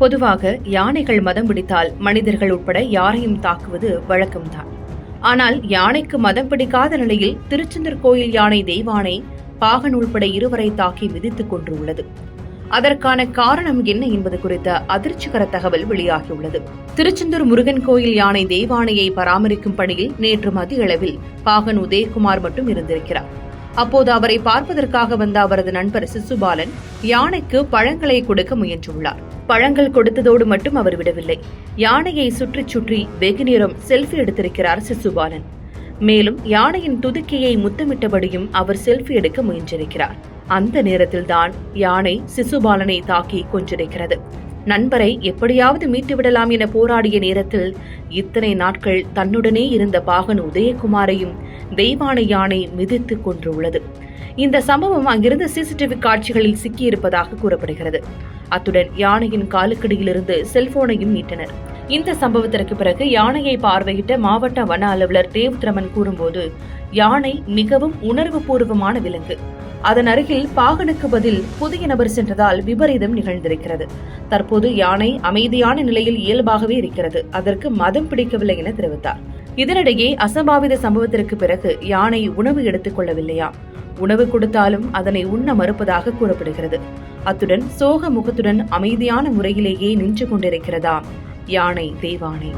பொதுவாக யானைகள் மதம் பிடித்தால் மனிதர்கள் உட்பட யாரையும் தாக்குவது வழக்கம்தான். ஆனால் யானைக்கு மதம் பிடிக்காத நிலையில் திருச்செந்தூர் கோயில் யானை தெய்வானை பாகன் உள்பட இருவரை தாக்கி மிதித்துக் கொண்டுள்ளது அதற்கான காரணம் என்ன என்பது குறித்த அதிர்ச்சிகர தகவல் வெளியாகியுள்ளது. திருச்செந்தூர் முருகன் கோயில் யானை தெய்வானையை பராமரிக்கும் பணியில் நேற்று மதிய அளவில் பாகன் உதயகுமார் மட்டும் இருந்திருக்கிறார். அப்போது அவரை பார்ப்பதற்காக வந்த அவரது நண்பர் சிசுபாலன் யானைக்கு பழங்களை கொடுக்க முயன்றுள்ளார். பழங்கள் கொடுத்ததோடு மட்டும் அவர் விடவில்லை. யானையை சுற்றி சுற்றி வெகு நேரம் செல்ஃபி எடுத்திருக்கிறார் சிசுபாலன். மேலும் யானையின் துதுக்கியை முத்தமிட்டபடியும் அவர் செல்ஃபி எடுக்க முயன்றிருக்கிறார். அந்த நேரத்தில்தான் யானை சிசுபாலனை தாக்கி கொன்றிருக்கிறது. நண்பரை எப்படியாவது மீட்டுவிடலாம் என போராடிய நேரத்தில் இத்தனை நாட்கள் தன்னுடனே இருந்த பாகன் உதயகுமாரையும் தெய்வானை யானை மிதித்து கொன்றுள்ளது. இந்த சம்பவம் அங்கிருந்த சிசிடிவி காட்சிகளில் சிக்கியிருப்பதாக கூறப்படுகிறது. அத்துடன் யானையின் காலுக்கடியிலிருந்து செல்போனையும் மீட்டனர். இந்த சம்பவத்திற்கு பிறகு யானையை பார்வையிட்ட மாவட்ட வன அலுவலர் தேவ்திரமன் கூறும்போது யானை மிகவும் உணர்வுபூர்வமான விலங்கு. அதன் அருகில் பாகனுக்கு பதில் புதிய நபர் சென்றதால் விபரீதம் நிகழ்ந்திருக்கிறது. தற்போது யானை அமைதியான நிலையில் இயல்பாகவே இருக்கிறது. அதற்கு மதம் பிடிக்கவில்லை என தெரிவித்தார். இதனிடையே அசம்பாவித சம்பவத்திற்கு பிறகு யானை உணவு எடுத்துக் கொள்ளவில்லையாம் உணவு கொடுத்தாலும் அதனை உண்ண மறுப்பதாக கூறப்படுகிறது. அத்துடன் சோக முகத்துடன் அமைதியான முறையிலேயே நின்று கொண்டிருக்கிறதாம் யானை தேவானை.